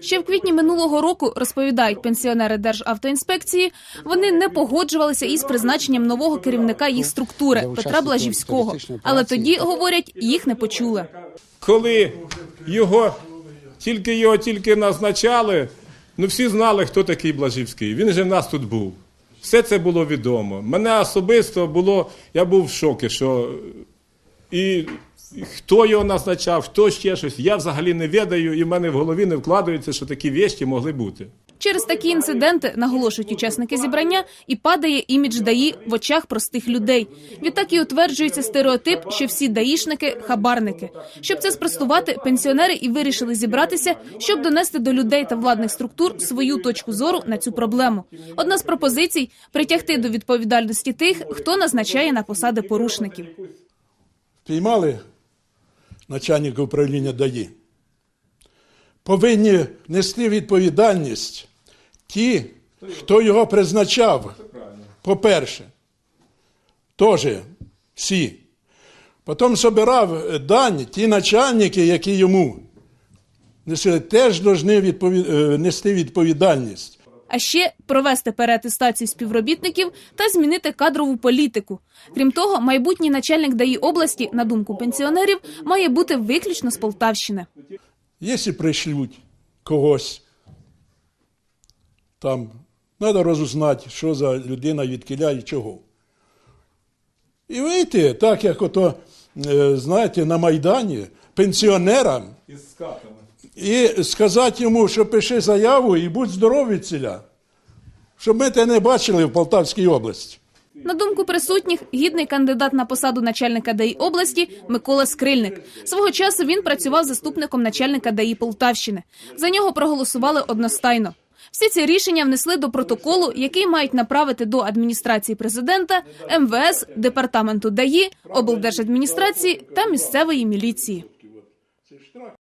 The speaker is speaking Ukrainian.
Ще в квітні минулого року розповідають пенсіонери Державтоінспекції. Вони не погоджувалися із призначенням нового керівника їх структури Петра Блажівського. Але тоді говорять, їх не почули. коли його тільки його тільки назначали, ну всі знали, хто такий Блажівський. Він же в нас тут був. Все це було відомо. Мене особисто було, я був в шокі, що і хто його назначав, хто ще щось. Я взагалі не відаю, і в мене в голові не вкладається, що такі вещі могли бути. Через такі інциденти наголошують учасники зібрання, і падає імідж ДАІ в очах простих людей. Відтак і утверджується стереотип, що всі даїшники хабарники. Щоб це спростувати, пенсіонери і вирішили зібратися, щоб донести до людей та владних структур свою точку зору на цю проблему. Одна з пропозицій притягти до відповідальності тих, хто назначає на посади порушників. Піймали начальника управління ДАІ. Повинні нести відповідальність ті, хто його призначав. По-перше, теж всі. Потім збирав дані, ті начальники, які йому несли, теж повинні відпові... е, нести відповідальність. А ще провести переатестацію співробітників та змінити кадрову політику. Крім того, майбутній начальник ДАІ області, на думку пенсіонерів, має бути виключно з Полтавщини. Якщо пришлють когось, там треба розузнати, що за людина відкиля і чого. І вийти, так як ото, е, знаєте, на Майдані пенсіонерам Із скатами. І сказати йому, що пиши заяву і будь здоровий ціля. Щоб ми те не бачили в Полтавській області. На думку присутніх, гідний кандидат на посаду начальника ДАІ області Микола Скрильник. Свого часу він працював заступником начальника ДАІ Полтавщини. За нього проголосували одностайно. Всі ці рішення внесли до протоколу, який мають направити до адміністрації президента, МВС, департаменту ДАІ, облдержадміністрації та місцевої міліції.